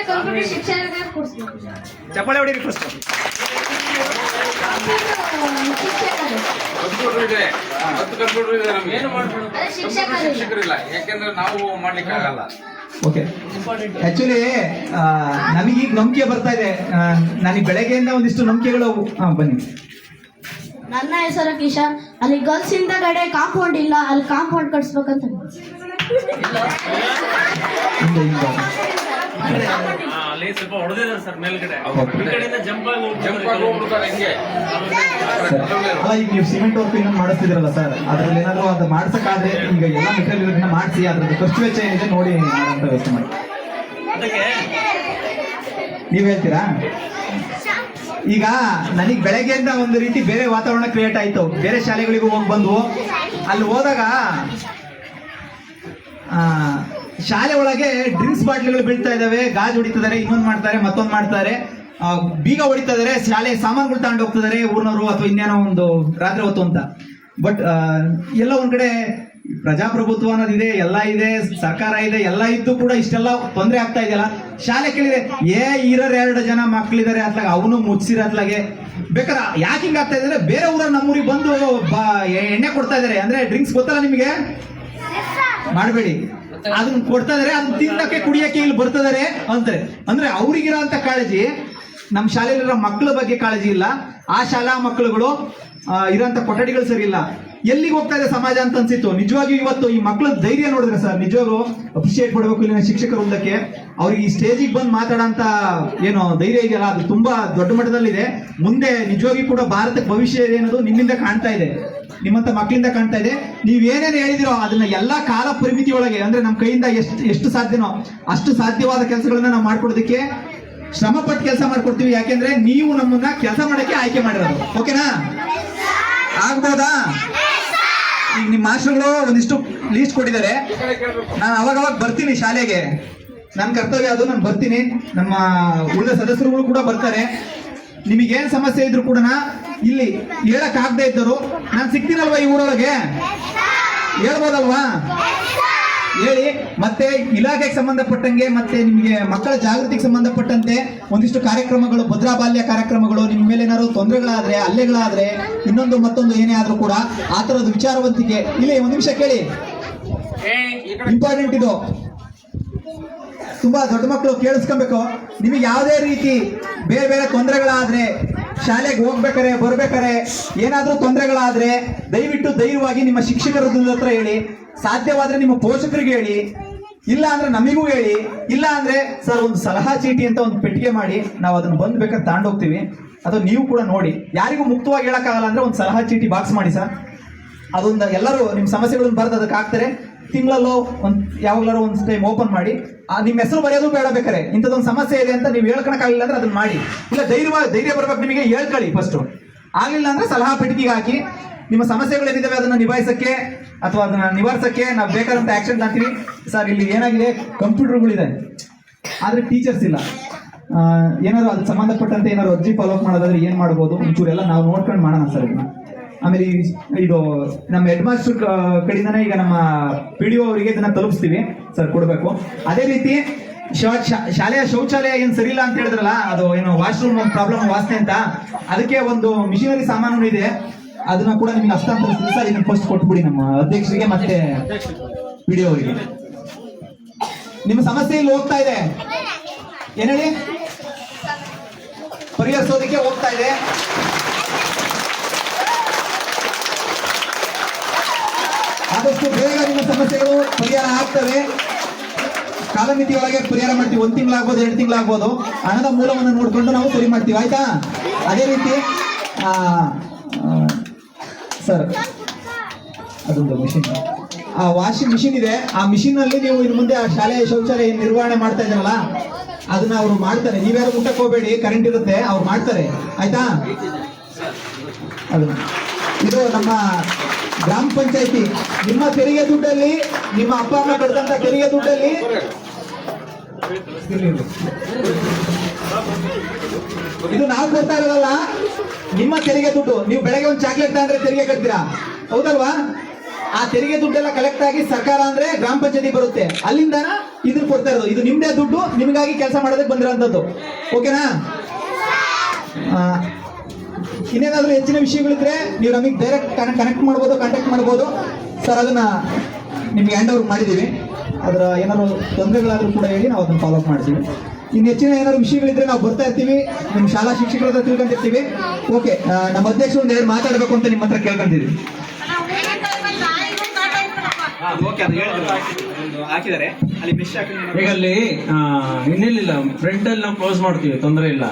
ಕಂಪ್ಯೂಟರ್ ಇದೆ ಕಂಪ್ಯೂಟರ್ ಶಿಕ್ಷಣ ಕೊಡಿಸ್ಬೇಕು? ಚಪ್ಪಾಳೆ ಹೊಡೀರಿ ಫಸ್ಟ್ ಶಿಕ್ಷಕರು ಕಂಪ್ಯೂಟರ್ ಇದೆ. ಹತ್ತು ಕಂಪ್ಯೂಟರ್ ಇದೆ ನಮ್ಗೆ. ಏನು ಮಾಡ್ಬೋದು ಶಿಕ್ಷಕರು ಇಲ್ಲ. ಶಿಕ್ಷಕರಿಲ್ಲ. ಯಾಕೆಂದ್ರೆ ನಾವು ಮಾಡ್ಲಿಕ್ಕೆ ಆಗಲ್ಲ. ಓಕೆ ಆಕ್ಚುಲಿ ನಮಗೀಗ ನಂಬಿಕೆ ಬರ್ತಾ ಇದೆ. ನನಗೆ ಬೆಳಗ್ಗೆಯಿಂದ ಒಂದಿಷ್ಟು ನಂಬಿಕೆಗಳು ಹಾ ಬನ್ನಿ. ನನ್ನ ಹೆಸರು ಕಿಶನ್ ಅಲ್ಲಿ ಗರ್ಲ್ಸ್ ಇಂದ ಕಡೆ ಕಾಂಪೌಂಡ್ ಇಲ್ಲ. ಅಲ್ಲಿ ಕಾಂಪೌಂಡ್ ಕಟ್ಸ್ಬೇಕಂತ. ಅಲ್ಲಿ ಸ್ವಲ್ಪ ಹೊಡೆದಿದ್ದಾರೆ ಸರ್ ಮೇಲ್ಗಡೆ. ಹೌದು. ಈ ಕಡೆಯಿಂದ ಜಂಪ್ ಆಗಿ ಜಂಪ್ ಆಗಿ ಹೋಗ್ಬಿಡ್ತಾರೆ ಹಿಂಗೆ. ಸರ್, ಅಲ್ಲ ಈಗ ನೀವು ಸಿಮೆಂಟ್ ವರ್ಕ್ ಇನ್ನೊಂದು ಮಾಡಿಸ್ತಿದ್ರಲ್ಲ ಸರ್ ಅದ್ರಲ್ಲಿ ಏನಾದ್ರು ಅದು ಮಾಡ್ಸಕ್ಕಾದ್ರೆ ಈಗ ಎಲ್ಲ ಮೆಟೀರಿಯಲ್ ಇರೋದನ್ನ ಮಾಡಿಸಿ ಅದ್ರದ್ದು ಖರ್ಚು ವೆಚ್ಚ ಏನಿದೆ ನೋಡಿ ಅಂತ ವ್ಯವಸ್ಥೆ ಮಾಡಿ. ಅದಕ್ಕೆ ನೀವ್ ಹೇಳ್ತೀರಾ? ಈಗ ನನಗೆ ಬೆಳಗ್ಗೆಯಿಂದ ಒಂದು ರೀತಿ ಬೇರೆ ವಾತಾವರಣ ಕ್ರಿಯೇಟ್ ಆಯ್ತು. ಬೇರೆ ಶಾಲೆಗಳಿಗೂ ಹೋಗಿ ಬಂದ್ವು. ಅಲ್ಲಿ ಹೋದಾಗ ಆ, ಶಾಲೆ ಒಳಗೆ ಡ್ರಿಂಕ್ಸ್ ಬಾಟ್ಲಿಗಳು ಬೀಳ್ತಾ ಇದಾವೆ. ಗಾಜ್ ಹೊಡಿತಿದ್ದಾರೆ ಇನ್ನೊಂದು ಮಾಡ್ತಾರೆ ಮತ್ತೊಂದು ಮಾಡ್ತಾರೆ. ಬೀಗ ಹೊಡಿತಾ ಇದಾರೆ. ಶಾಲೆ ಸಾಮಾನುಗಳು ತಗೊಂಡು ಹೋಗ್ತಿದ್ದಾರೆ ಊರ್ನವರು ಅಥವಾ ಇನ್ನೇನೋ ಒಂದು ರಾತ್ರಿ ಹೊತ್ತು ಅಂತ. ಬಟ್ ಎಲ್ಲ ಒಂದ್ ಕಡೆ ಪ್ರಜಾಪ್ರಭುತ್ವ ಅನ್ನೋದಿದೆ ಎಲ್ಲ ಇದೆ ಸರ್ಕಾರ ಇದೆ ಎಲ್ಲ ಇದ್ದು ಕೂಡ ಇಷ್ಟೆಲ್ಲ ತೊಂದರೆ ಆಗ್ತಾ ಇದೆಯಲ್ಲ. ಶಾಲೆ ಕೇಳಿದೆ ಏ ಇರೋರ್ ಎರಡು ಜನ ಮಕ್ಕಳಿದ್ದಾರೆ ಅತ್ಲಾಗ ಅವನು ಮುಚ್ಚಿರ ಅತ್ಲಾಗೆ. ಬೇಕಾದ್ರೆ ಯಾಕೆ ಹಿಂಗ್ ಆಗ್ತಾ ಇದಾರೆ ಬೇರೆ ಊರ ನಮ್ಮೂರಿಗೆ ಬಂದು ಎಣ್ಣೆ ಕೊಡ್ತಾ ಇದಾರೆ. ಅಂದ್ರೆ ಡ್ರಿಂಕ್ಸ್ ಗೊತ್ತಲ್ಲ ನಿಮಗೆ? ಮಾಡಬೇಡಿ. ಅದನ್ನ ಕೊಡ್ತಾ ಇದಾರೆ ಅದನ್ನ ತಿನ್ನಕ್ಕೆ ಕುಡಿಯಕ್ಕೆ ಇಲ್ಲಿ ಬರ್ತದಾರೆ ಅಂತಾರೆ. ಅಂದ್ರೆ ಅವ್ರಿಗಿರೋಂತ ಕಾಳಜಿ ನಮ್ಮ ಶಾಲೆಯಲ್ಲಿರೋ ಮಕ್ಕಳ ಬಗ್ಗೆ ಕಾಳಜಿ ಇಲ್ಲ. ಆ ಶಾಲಾ ಮಕ್ಕಳುಗಳು ಆ, ಇರೋಂಥ ಕೊಠಡಿಗಳು ಸರಿ ಇಲ್ಲ. ಎಲ್ಲಿಗೆ ಹೋಗ್ತಾ ಇದೆ ಸಮಾಜ ಅಂತ ಅನ್ಸಿತ್ತು. ನಿಜವಾಗಿಯೂ ಇವತ್ತು ಈ ಮಕ್ಕಳ ಧೈರ್ಯ ನೋಡಿದ್ರೆ ಸರ್, ನಿಜವಾಗ್ಲೂ ಅಪ್ರಿಶಿಯೇಟ್ ಮಾಡಬೇಕು ಇಲ್ಲಿನ ಶಿಕ್ಷಕರು ವೃಂದಕ್ಕೆ ಅವ್ರಿಗೆ ಈ ಸ್ಟೇಜಿಗೆ ಬಂದು ಮಾತಾಡೋಂತ ಏನು ಧೈರ್ಯ ಇದೆಯಲ್ಲ, ಅದು ತುಂಬಾ ದೊಡ್ಡ ಮಟ್ಟದಲ್ಲಿದೆ. ಮುಂದೆ ನಿಜವಾಗಿ ಕೂಡ ಭಾರತಕ್ಕೆ ಭವಿಷ್ಯ ಇದೆ ಅನ್ನೋದು ನಿಮ್ಮಿಂದ ಕಾಣ್ತಾ ಇದೆ. ನಿಮ್ಮಂತ ಮಕ್ಕಳಿಂದ ಕಾಣ್ತಾ ಇದೆ. ನೀವ್ ಏನೇನು ಹೇಳಿದಿರೋ ಅದನ್ನ ಎಲ್ಲಾ ಕಾಲ ಪರಿಮಿತಿ ಒಳಗೆ, ಅಂದ್ರೆ ನಮ್ಮ ಕೈಯಿಂದ ಎಷ್ಟು ಎಷ್ಟು ಸಾಧ್ಯನೋ ಅಷ್ಟು ಸಾಧ್ಯವಾದ ಕೆಲಸಗಳನ್ನ ನಾವು ಮಾಡ್ಕೊಡೋದಕ್ಕೆ ಶ್ರಮಪಟ್ಟು ಕೆಲಸ ಮಾಡ್ಕೊಡ್ತೀವಿ. ಯಾಕೆಂದ್ರೆ ನೀವು ನಮ್ಮನ್ನ ಕೆಲಸ ಮಾಡಕ್ಕೆ ಆಯ್ಕೆ ಮಾಡಿರೋದು. ಓಕೆನಾ ಆಗ್ಬೋದಾ? ಈಗ ನಿಮ್ಮ ಮಾಸ್ಟರ್ಗಳು ಒಂದಿಷ್ಟು ಲೀಸ್ಟ್ ಕೊಟ್ಟಿದ್ದಾರೆ. ನಾನು ಅವಾಗ ಅವಾಗ ಬರ್ತೀನಿ ಶಾಲೆಗೆ. ನನ್ನ ಕರ್ತವ್ಯ ಅದು ನಾನು ಬರ್ತೀನಿ. ನಮ್ಮ ಉಳಿದ ಸದಸ್ಯರುಗಳು ಕೂಡ ಬರ್ತಾರೆ. ನಿಮಗೇನು ಸಮಸ್ಯೆ ಇದ್ರು ಕೂಡ ಇಲ್ಲಿ ಹೇಳಕ್ ಆಗದೆ ಇದ್ದರು. ನಾನು ಸಿಗ್ತೀನಲ್ವಾ ಈ ಊರೊಳಗೆ? ಹೇಳ್ಬೋದಲ್ವಾ? ಹೇಳಿ, ಮತ್ತೆ ಇಲಾಖೆಗೆ ಸಂಬಂಧಪಟ್ಟಂಗೆ, ಮತ್ತೆ ನಿಮಗೆ ಮಕ್ಕಳ ಜಾಗೃತಿಗೆ ಸಂಬಂಧಪಟ್ಟಂತೆ ಒಂದಿಷ್ಟು ಕಾರ್ಯಕ್ರಮಗಳು, ಭದ್ರಾ ಬಾಲ್ಯ ಕಾರ್ಯಕ್ರಮಗಳು, ನಿಮ್ಮ ಮೇಲೆ ಏನಾದ್ರು ತೊಂದರೆಗಳಾದ್ರೆ, ಹಲ್ಲೆಗಳಾದ್ರೆ, ಇನ್ನೊಂದು ಮತ್ತೊಂದು ಏನೇ ಆದ್ರೂ ಕೂಡ ಆ ತರದ ವಿಚಾರವಂತಿಕೆ. ಇಲ್ಲಿ ಒಂದ್ ನಿಮಿಷ ಕೇಳಿ. ಇಂಪಾರ್ಟೆಂಟ್ ಇದು. ತುಂಬಾ ದೊಡ್ಡ ಮಕ್ಕಳು ಕೇಳಿಸ್ಕೊಬೇಕು. ನಿಮಗೆ ಯಾವುದೇ ರೀತಿ ಬೇರೆ ಬೇರೆ ತೊಂದರೆಗಳಾದ್ರೆ ಶಾಲೆಗೆ ಹೋಗ್ಬೇಕಾರೆ, ಬರ್ಬೇಕಾರೆ ಏನಾದರೂ ತೊಂದರೆಗಳಾದ್ರೆ ದಯವಿಟ್ಟು ಧೈರ್ಯವಾಗಿ ನಿಮ್ಮ ಶಿಕ್ಷಕರ ಹತ್ರ ಹೇಳಿ. ಸಾಧ್ಯವಾದ್ರೆ ನಿಮ್ಮ ಪೋಷಕರಿಗೆ ಹೇಳಿ. ಇಲ್ಲ ಅಂದ್ರೆ ನಮಿಗೂ ಹೇಳಿ. ಇಲ್ಲ ಅಂದ್ರೆ ಸರ್ ಒಂದು ಸಲಹಾ ಚೀಟಿ ಅಂತ ಒಂದು ಪೆಟ್ಟಿಗೆ ಮಾಡಿ, ನಾವು ಅದನ್ನ ಬಂದ್ ಬೇಕಾದ್ರೆ ತಗೊಂಡೋಗ್ತೀವಿ ಅದು ನೀವು ಕೂಡ ನೋಡಿ. ಯಾರಿಗೂ ಮುಕ್ತವಾಗಿ ಹೇಳಕ್ಕಾಗಲ್ಲ ಅಂದ್ರೆ ಒಂದು ಸಲಹಾ ಚೀಟಿ ಬಾಕ್ಸ್ ಮಾಡಿ ಸರ್. ಅದೊಂದು ಎಲ್ಲರೂ ನಿಮ್ಮ ಸಮಸ್ಯೆಗಳನ್ನು ಬರೆದು ಅದಕ್ಕೆ ಹಾಕ್ತಾರೆ. ತಿಂಗಳಲ್ಲೋ ಒಂದು ಯಾವಾಗಲಾರು ಒಂದು ಟೈಮ್ ಓಪನ್ ಮಾಡಿ. ನಿಮ್ಮ ಹೆಸರು ಬರೆಯೋದು ಬೇಡ ಬೇಕಾರೆ ಇಂಥದ್ದೊಂದು ಸಮಸ್ಯೆ ಇದೆ ಅಂತ ನೀವು ಹೇಳ್ಕೊಳಕ್ಕಾಗಲಿಲ್ಲ ಅಂದ್ರೆ ಅದನ್ನ ಮಾಡಿ. ಇಲ್ಲ ಧೈರ್ಯ ಧೈರ್ಯ ಬರ್ಬೇಕು ನಿಮಗೆ ಹೇಳ್ಕೊಳ್ಳಿ ಫಸ್ಟ್ ಆಗಲಿಲ್ಲ ಅಂದ್ರೆ ಸಲಹಾ ಪೆಟ್ಟಿಗೆ ಹಾಕಿ. ನಿಮ್ಮ ಸಮಸ್ಯೆಗಳೇನಿದ್ದಾವೆ ಅದನ್ನ ನಿಭಾಯಿಸಕ್ಕೆ ಅಥವಾ ಅದನ್ನ ನಿವಾರಿಸಕ್ಕೆ ನಾವು ಬೇಕಾದಂತ ಆಕ್ಷನ್ ಅಂತೀವಿ ಸರ್ ಇಲ್ಲಿ ಏನಾಗಿದೆ? ಕಂಪ್ಯೂಟರ್ಗಳಿದೆ. ಆದ್ರೆ ಟೀಚರ್ಸ್ ಇಲ್ಲ. ಆ, ಏನಾದ್ರು ಅದಕ್ಕೆ ಸಂಬಂಧಪಟ್ಟಂತೆ ಏನಾದ್ರು ಅರ್ಜಿ ಫಾಲೋ ಅಪ್ ಮಾಡೋದಾದ್ರೆ ಏನ್ ಮಾಡ್ಬೋದು? ಒಂಚೂರೆಲ್ಲ ನಾವು ನೋಡ್ಕೊಂಡು ಮಾಡೋಣ ಸರ್ ಇದನ್ನ. ಆಮೇಲೆ ಇದು ನಮ್ಮ ಹೆಡ್ ಮಾಸ್ಟರ್ ಕಡೆಯಿಂದನೇ ಈಗ ನಮ್ಮ ಪಿ ಡಿ ಅವರಿಗೆ ಇದನ್ನ ತಲುಪಿಸ್ತೀವಿ. ಸರ್, ಕೊಡಬೇಕು. ಅದೇ ರೀತಿ ಶಾಲೆಯ ಶೌಚಾಲಯ ಏನ್ ಸರಿ ಇಲ್ಲ ಅಂತ ಹೇಳಿದ್ರಲ್ಲ, ಅದು ಏನು ವಾಶ್ರೂಮ್ ಪ್ರಾಬ್ಲಮ್, ವಾಸನೆ ಅಂತ, ಅದಕ್ಕೆ ಒಂದು ಮಿಷಿನರಿ ಸಾಮಾನು ಇದೆ. ಅದನ್ನ ಕೂಡ ನಿಮ್ಗೆ ಹಸ್ತಾಂತರಿಸ್ತೀವಿ. ಸರ್, ಇದನ್ನ ಫಸ್ಟ್ ಕೊಟ್ಬಿಡಿ ನಮ್ಮ ಅಧ್ಯಕ್ಷರಿಗೆ ಮತ್ತೆ ಪಿ ಡಿ ಅವರಿಗೆ. ನಿಮ್ಮ ಸಮಸ್ಯೆ ಇಲ್ಲಿ ಹೋಗ್ತಾ ಇದೆ. ಏನೇಳಿ ಪರಿಹರಿಸೋದಕ್ಕೆ ಹೋಗ್ತಾ ಇದೆ. ಆದಷ್ಟು ಬೇಗ ನಿಮ್ಮ ಸಮಸ್ಯೆಗಳು ಪರಿಹಾರ ಆಗ್ತವೆ ಕಾಲಮಿತಿಯೊಳಗೆ ಪರಿಹಾರ ಮಾಡ್ತೀವಿ. ಒಂದು ತಿಂಗಳಾಗ್ಬೋದು, ಎರಡು ತಿಂಗಳಾಗ್ಬೋದು. ಹಣದ ಮೂಲವನ್ನು ನೋಡಿಕೊಂಡು ನಾವು ಸರಿ ಮಾಡ್ತೀವಿ. ಆಯ್ತಾ? ಅದೇ ರೀತಿ ಸರ್, ಅದೊಂದು ಮಿಷಿನ್ ಆ ವಾಷಿಂಗ್ ಮಿಷಿನ್ ಇದೆ. ಆ ಮಿಷಿನ್ ಅಲ್ಲಿ ನೀವು ಇನ್ನು ಮುಂದೆ ಆ ಶಾಲೆಯ ಶೌಚಾಲಯ ನಿರ್ವಹಣೆ ಮಾಡ್ತಾ ಇದ್ದಾರಲ್ಲ, ಅದನ್ನ ಅವರು ಮಾಡ್ತಾರೆ. ನೀವ್ಯಾರು ಊಟಕ್ಕೆ ಹೋಗಬೇಡಿ ಕರೆಂಟ್ ಇರುತ್ತೆ, ಅವ್ರು ಮಾಡ್ತಾರೆ. ಆಯ್ತಾ? ಅದು. ಇದು ನಮ್ಮ ಗ್ರಾಮ ಪಂಚಾಯತಿ. ನಿಮ್ಮ ತೆರಿಗೆ ದುಡ್ಡಲ್ಲಿ, ನಿಮ್ಮ ಅಪ್ಪ, ಅಮ್ಮ ಕಟ್ಟಿದಂತ ತೆರಿಗೆ ದುಡ್ಡಲ್ಲಿ. ಇದು ನಾವು ಕೊಡ್ತಾ ಇರೋದಲ್ಲ ನಿಮ್ಮ ತೆರಿಗೆ ದುಡ್ಡು. ನೀವು ಬೆಳಗ್ಗೆ ಒಂದು ಚಾಕ್ಲೇಟ್ ತಗೊಂಡ್ರೆ ತೆರಿಗೆ ಕಟ್ತೀರಾ? ಹೌದಲ್ವಾ? ಆ ತೆರಿಗೆ ದುಡ್ಡೆಲ್ಲ ಕಲೆಕ್ಟ್ ಆಗಿ ಸರ್ಕಾರ ಅಂದ್ರೆ ಗ್ರಾಮ ಪಂಚಾಯತಿ ಬರುತ್ತೆ. ಅಲ್ಲಿಂದ ಇದ್ರ ಕೊಡ್ತಾ ಇರೋದು. ಇದು ನಿಮ್ದೇ ದುಡ್ಡು, ನಿಮಗಾಗಿ ಕೆಲಸ ಮಾಡೋದಕ್ಕೆ ಬಂದಿರೋಂಥದ್ದು. ಓಕೆನಾ ಇನ್ನೇನಾದ್ರೂ ಹೆಚ್ಚಿನ ವಿಷಯಗಳಿದ್ರೆ ನೀವು ನಮಗೆ ಡೈರೆಕ್ಟ್ ಕನೆಕ್ಟ್ ಮಾಡ್ಬೋದು ಕಾಂಟ್ಯಾಕ್ಟ್ ಮಾಡ್ಬೋದು. ಸರ್ ಅದನ್ನ ನಿಮ್ಗೆ ಹ್ಯಾಂಡ್ ಓವರ್ ಮಾಡಿದ್ದೀವಿ ಅದರ ಏನಾದ್ರು ತೊಂದರೆಗಳಾದ್ರೂ ಕೂಡ ಹೇಳಿ ನಾವು ಅದನ್ನ ಫಾಲೋ ಅಪ್ ಮಾಡ್ತೀವಿ. ಇನ್ನು ಹೆಚ್ಚಿನ ಏನಾದ್ರು ವಿಷಯಗಳಿದ್ರೆ ನಾವು ಬರ್ತಾ ಇರ್ತೀವಿ. ನಿಮ್ಮ ಶಾಲಾ ಶಿಕ್ಷಕರ ಹತ್ರ ತಿಳ್ಕೊಂಡಿರ್ತೀವಿ. ಓಕೆ ನಮ್ಮ ಅಧ್ಯಕ್ಷ ಒಂದು ಎರಡು ಮಾತಾಡಬೇಕು ಅಂತ ನಿಮ್ಮ ಹತ್ರ ಕೇಳ್ಕೊಂತಿದ್ವಿ ಓಕೆ ಅದು ಹೇಳಿದ್ರು. ಹಾಕಿದ್ದಾರೆ. ಅಲ್ಲಿ ಮೆಶ್ ಹಾಕಿ ಈಗ ಅಲ್ಲಿ ಇನ್ನಿಲ್ಲ ಫ್ರಂಟ್ ಅಲ್ಲಿ ನಾವು ಕ್ಲೋಸ್ ಮಾಡ್ತೀವಿ ತೊಂದರೆ ಇಲ್ಲ.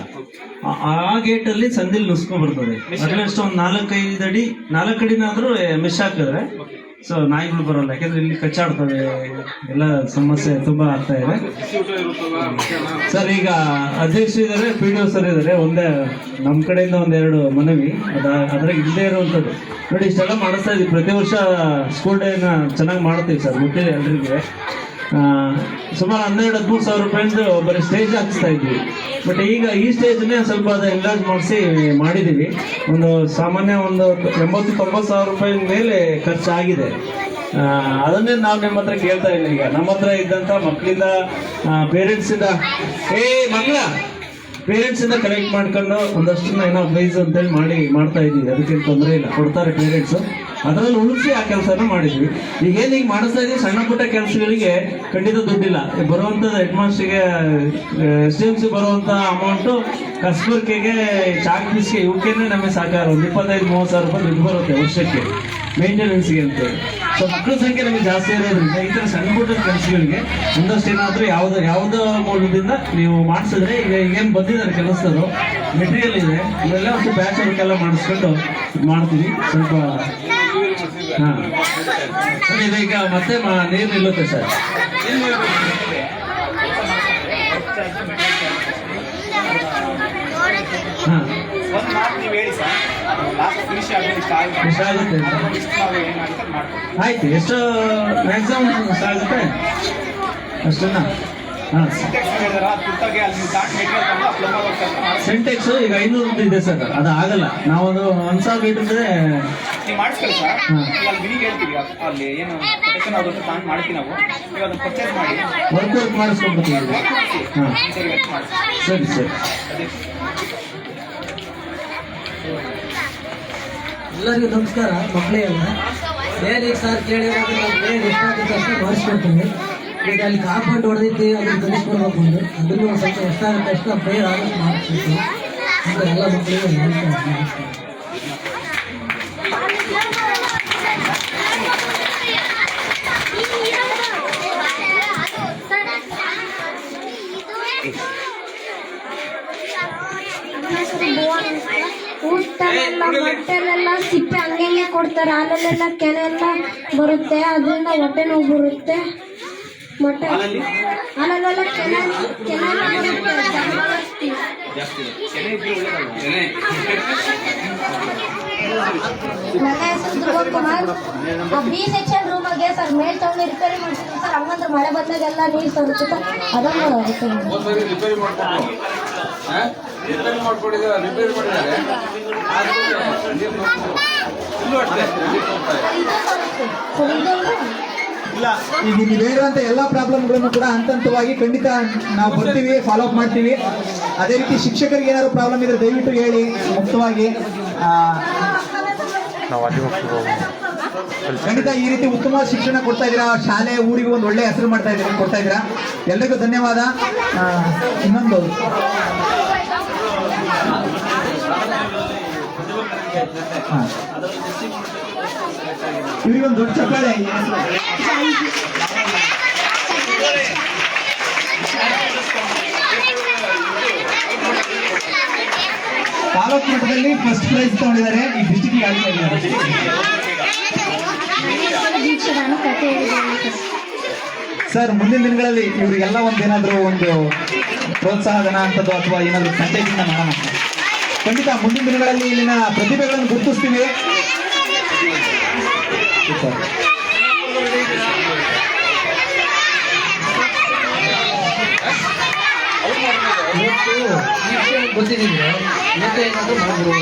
ಆ- ಆ ಗೇಟ್ ಅಲ್ಲಿ ಸಂದಿಲ್ ನುಸ್ಕೊಂಡ್ ಬರ್ತದೆ ಅಟ್ಲೀಸ್ಟ್ ಒಂದ್ ನಾಲ್ಕೈದು ಅಡಿ ನಾಲ್ಕು ಅಡಿನಾದ್ರೂ ಮಿಸ್ ಹಾಕಿದ್ರೆ ಸೊ ನಾಯಿಗಳು ಬರೋಲ್ಲ. ಯಾಕಂದ್ರೆ ಇಲ್ಲಿ ಕಚ್ಚಾಡ್ತವೆ. ಎಲ್ಲ ಸಮಸ್ಯೆ ತುಂಬಾ ಆಗ್ತಾ ಇದೆ. ಸರ್, ಈಗ ಅಧ್ಯಕ್ಷ ಇದ್ದಾರೆ, ಪಿ ಡಿ ಸರ್ ಇದ್ದಾರೆ. ಒಂದೇ ನಮ್ಮ ಕಡೆಯಿಂದ ಒಂದೆರಡು ಮನವಿ. ಅದ, ಅದ್ರಾಗ ಇಲ್ಲದೆ ಇರುವಂಥದ್ದು. ನೋಡಿ, ಇಷ್ಟೆಲ್ಲ ಮಾಡಿಸ್ತಾ ಇದೀವಿ. ಪ್ರತಿ ವರ್ಷ ಸ್ಕೂಲ್ ಡೇನ ಚೆನ್ನಾಗಿ ಮಾಡ್ತೀವಿ ಸರ್. ಮುಟ್ಟಿದೆ ಎಲ್ರಿಗೆ. ಸುಮಾರು ಹನ್ನೆರಡು, ಹದಿಮೂರು ಸಾವಿರ ರೂಪಾಯಿಂದ ಬರೀ ಸ್ಟೇಜ್ ಹಾಕಿಸ್ತಾ ಇದ್ವಿ. ಬಟ್ ಈಗ ಈ ಸ್ಟೇಜ್ನೇ ಸ್ವಲ್ಪ ಅದು ಎಂಗಾಜ್ ಮಾಡಿಸಿ ಮಾಡಿದ್ದೀವಿ ಒಂದು ಸಾಮಾನ್ಯ ಒಂದು ಎಂಬತ್ತು ತೊಂಬತ್ತು ಸಾವಿರ ರೂಪಾಯಿ ಮೇಲೆ ಖರ್ಚಾಗಿದೆ. ಅದನ್ನೇ ನಾವು ನಿಮ್ಮ ಹತ್ರ ಕೇಳ್ತಾ ಇಲ್ಲ ಈಗ. ನಮ್ಮ ಹತ್ರ ಇದ್ದಂಥ ಮಕ್ಕಳಿಂದ ಪೇರೆಂಟ್ಸಿಂದ ಏ ಮಕ್ಕಳ ಪೇರೆಂಟ್ಸ್ ಇಂದ ಕಲೆಕ್ಟ್ ಮಾಡ್ಕೊಂಡು ಒಂದಷ್ಟು ಏನೋ ಪ್ರೈಸ್ ಅಂತೇಳಿ ಮಾಡಿ, ಮಾಡ್ತಾ ಇದೀವಿ ಅದಕ್ಕೆ ತೊಂದರೆ ಇಲ್ಲ. ಕೊಡ್ತಾರೆ ಪೇರೆಂಟ್ಸ್ ಅದರಲ್ಲಿ ಉಳಿಸಿ ಆ ಕೆಲಸನ ಮಾಡಿದ್ವಿ. ಈಗ ಈಗ ಮಾಡಿಸ್ತಾ ಇದೀವಿ ಸಣ್ಣ ಪುಟ್ಟ ಕೆಲಸಗಳಿಗೆ ಖಂಡಿತ ದುಡ್ಡಿಲ್ಲ. ಬರುವಂತ ಹೆಡ್ ಮಾಸ್ಟರ್ಗೆ ಎಸ್ ಡಿ ಎಂ ಸಿ ಬರುವಂತ ಅಮೌಂಟು ಕಸ್ಬರ್ಕೆಗೆ ಚಾಕ್ ಪೀಸ್ಗೆ ಇವಕ್ಕೇನೆ ನಮಗೆ ಸಾಕಾರ. ಒಂದು ಇಪ್ಪತ್ತೈದು, ಮೂವತ್ತು ಸಾವಿರ ರೂಪಾಯಿ ದುಡ್ಡು ಬರುತ್ತೆ ವರ್ಷಕ್ಕೆ. ಮೇಂಟೆನೆನ್ಸ್ಗೆ ಅಂತೇಳಿ. ಸೊ ಮಕ್ಕಳ ಸಂಖ್ಯೆ ನಮಗೆ ಜಾಸ್ತಿ ಇರೋದ್ರಿಂದ ಈ ತರ ಸಣ್ಣ ಪುಟ್ಟ ಕೆಲಸಗಳಿಗೆ ಒಂದಷ್ಟು ಏನಾದರೂ ಯಾವ್ದು ಯಾವ್ದು ಮೂಲದಿಂದ ನೀವು ಮಾಡಿಸಿದ್ರೆ ಈಗ ಏನು ಬಂದಿದ್ದಾರೆ ಕೆಲಸದವರು. ಮೆಟೀರಿಯಲ್ ಇದೆ. ಇವೆಲ್ಲ ಒಂದು ಬ್ಯಾಚ್ ವರ್ಕೆಲ್ಲ ಮಾಡಿಸ್ಕೊಂಡು ಇದ್ ಮಾಡ್ತೀವಿ. ಸ್ವಲ್ಪ ಹಾಂ. ಸರ್, ಇದು ಈಗ ಮತ್ತೆ ನೀರು ನಿಲ್ಲುತ್ತೆ ಸರ್. ಹಾಂ ಒಂದು ಮಾತು ನೀವು ಹೇಳಿ ಸರ್ ಅದು ಲಾಸ್ಟ್ ಫಿನಿಶ್ ಆಗಿದೆ ಇಷ್ಟ ಆಗಿದೆ ಎಷ್ಟಾಗುತ್ತೆ ಅಂತ ಇಷ್ಟು ನಾವು ಮಾಡ್ತೀವಿ ಆಯ್ತು ಎಷ್ಟು ಮ್ಯಾಕ್ಸಿಮಮ್ ಆಗುತ್ತೆ? ಅಷ್ಟನ್ನ ಹಾಂ. ಸಿಂಟೆಕ್ಸ್ ಈಗ ಐನೂರು ಅಂತ ಸೆಂಟೆಕ್ಸ್ ಈಗ ಐನೂರು ಇದೆ ಸರ್ ಅದು ಆಗಲ್ಲ. ನಾವೊಂದು ಒಂದ್ ಸಾವಿರ ಲೀಟರ್ ಇದ್ರೆ ನೀವು ಮಾಡಿಸ್ಕೊಳ್ಳಿ ಸರ್. ಅಲ್ಲಿ ಬಿಲಿಗೆ ಹೇಳ್ತೀವಿ ಅಲ್ಲಿ ಏನು ಪ್ರೊಟೆಕ್ಷನ್ ಅದನ್ನು ತಾನು ಮಾಡ್ತೀವಿ ನಾವು. ನೀವು ಅದನ್ನು ಪರ್ಚೇಸ್ ಮಾಡಿ. ವರ್ಕ್ ವರ್ಕ್ ಮಾಡಿಸ್ಕೊಂಡ್ಬಿಡ್ತೀವಿ ಹಾಂ. ಸರಿ ಸರಿ. ಎಲ್ಲರಿಗೂ ನಮಸ್ಕಾರ, ಮಕ್ಕಳೇ ಏನೀಗ ಏನು ಸರ್ ಕೇಳಿದ್ರೆ ಏನು ಈಗ ಅಲ್ಲಿ ಕಾಂಪೌಂಡ್ ಹೊಡೆದಿದ್ದು ಅದನ್ನು ಕಲಿಸ್ಕೊಡ್ಬೇಕು ಅಂದ್ರೆ ಅದನ್ನು ಸ್ವಲ್ಪ ಎಷ್ಟಾಗುತ್ತೆ ಅಷ್ಟು ಪ್ರೇಯರ್ ಆಗುತ್ತೆ ಮಾಡಿಸ್ಬೇಕು ಅಂತ ಎಲ್ಲ ಮಕ್ಕಳಿಗೆ ನಮಸ್ಕಾರ. ಊಟನೆಲ್ಲ ಮೊಟ್ಟೆಲೆಲ್ಲ ಸಿಪ್ಪೆ ಹಂಗೆ ಕೊಡ್ತಾರೆ. ಹಾಲಲ್ಲೆಲ್ಲ ಕೆನೆ ಎಲ್ಲ ಬರುತ್ತೆ. ಅದರಿಂದ ಹೊಟ್ಟೆ ನೋವು ಬರುತ್ತೆ. ಮೊಟ್ಟೆ ಹಾಲಲ್ಲೆಲ್ಲ ಕೆನೆ ಕೆನೆ ಬರುತ್ತೆ? ನನ್ನ ಹೆಸರು ಧ್ರುವ ಕುಮಾರ್ ಬಿ ಸೆಕ್ಷನ್ ರೂಮಾಗೆ ಸರ್ ಮೇಲ್ ತಗೊಂಡು ರಿಪೇರಿ ಮಾಡ್ತೀನಿ. ಸರ್ ಹಂಗಂದ್ರೆ ಮಳೆ ಬಂದಾಗೆಲ್ಲ ನೀರು ಸರುತ್ತೆ ಸರ್ ಅದನ್ನು ಆಗುತ್ತೆ ರಿಪೇರಿ ಮಾಡ್ಕೊಂಡಿದ್ದೀರ ರಿಪೇರಿ ಮಾಡಿದ್ದಾರೆ. ಇಲ್ಲೂ ಈಗ ನೀವು ಇರುವಂತ ಎಲ್ಲಾ ಪ್ರಾಬ್ಲಮ್ಗಳನ್ನು ಕೂಡ ಹಂತ ಹಂತವಾಗಿ ಖಂಡಿತ ನಾವು ಬರ್ತೀವಿ ಫಾಲೋ ಅಪ್ ಮಾಡ್ತೀವಿ. ಅದೇ ರೀತಿ ಶಿಕ್ಷಕರಿಗೆ ಏನಾದ್ರು ಪ್ರಾಬ್ಲಮ್ ಇದ್ರೆ ದಯವಿಟ್ಟು ಹೇಳಿ ಮುಕ್ತವಾಗಿ ಆ, ಖಂಡಿತ ಈ ರೀತಿ ಉತ್ತಮ ಶಿಕ್ಷಣ ಕೊಡ್ತಾ ಇದ್ದೀರಾ? ಶಾಲೆ, ಊರಿಗೆ ಒಂದು ಒಳ್ಳೆ ಹೆಸರು ಮಾಡ್ತಾ ಇದ್ದೀರಾ ಕೊಡ್ತಾ ಇದ್ದೀರಾ? ಎಲ್ಲರಿಗೂ ಧನ್ಯವಾದ. ಇನ್ನೊಂದು. ಇವರಿಗೊಂದು ದೊಡ್ಡ ಚಪ್ಪಾಳೆ. ತಾಲೂಕು ಮಟ್ಟದಲ್ಲಿ ಫಸ್ಟ್ ಪ್ರೈಸ್ ತಗೊಂಡಿದ್ದಾರೆ. ಈ ಡಿಸ್ಟಿಕ್ ಇದ್ದಾರೆ ದೀಕ್ಷೆ ನಾನು ಕತೆ ಹೇಳಿದ್ದೇನೆ ಸರ್ ಮುಂದಿನ ದಿನಗಳಲ್ಲಿ ಇವರಿಗೆಲ್ಲ ಒಂದೇನಾದ್ರೂ ಒಂದು ಪ್ರೋತ್ಸಾಹ ಧನ ಅಂತದ್ದು ಅಥವಾ ಏನಾದರೂ ಸಂದೇಶದಿಂದ ಮಾಡೋಣ ಖಂಡಿತ ಮುಂದಿನ ದಿನಗಳಲ್ಲಿ ಇಲ್ಲಿನ ಪ್ರತಿಭೆಗಳನ್ನು ಗುರುತಿಸ್ತೀವಿ ಗೊತ್ತಿದ್ದಿದ್ರೆ ಮತ್ತೆ ಏನಾದರೂ ಮಾಡ್ಬೋದು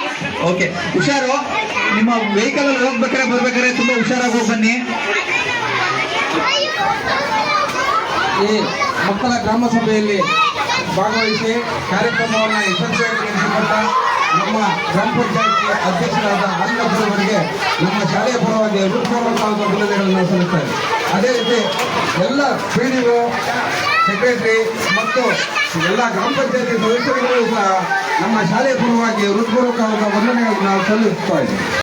ಓಕೆ ಹುಷಾರು. ನಿಮ್ಮ ವೆಹಿಕಲ್ ಅಲ್ಲಿ ಹೋಗ್ಬೇಕಾರೆ ಬರ್ಬೇಕಾದ್ರೆ ತುಂಬಾ ಹುಷಾರಾಗಿ ಹೋಗಿ ಬನ್ನಿ. ಈ ಮಕ್ಕಳ ಗ್ರಾಮ ಸಭೆಯಲ್ಲಿ ಭಾಗವಹಿಸಿ ಕಾರ್ಯಕ್ರಮವನ್ನು ಯಶಸ್ವಿಯಾಗಿ ನಡೆಸಿಕೊಟ್ಟ ನಮ್ಮ ಗ್ರಾಮ ಪಂಚಾಯತ್ ಅಧ್ಯಕ್ಷರಾದ ಆನಂದಪುರವರಿಗೆ ನಮ್ಮ ಶಾಲೆಯ ಪರವಾಗಿ ಹೃತ್ಪೂರ್ವಕವಾದ ಅಭಿನಂದನೆಗಳನ್ನು ಸಲ್ಲಿಸ್ತಾರೆ ಅದೇ ರೀತಿ ಎಲ್ಲ ಪಿ ಡಿ ಸೆಕ್ರೆಟರಿ ಮತ್ತು ಎಲ್ಲ ಗ್ರಾಮ ಪಂಚಾಯತಿ ಸದಸ್ಯರುಗಳು ಸಹ ನಮ್ಮ ಶಾಲೆಯ ಪರವಾಗಿ ಹೃತ್ಪೂರ್ವಕವಾದ ವಂದನೆಗಳನ್ನು ನಾವು ಸಲ್ಲಿಸ್ತಾ ಇದ್ದೀವಿ.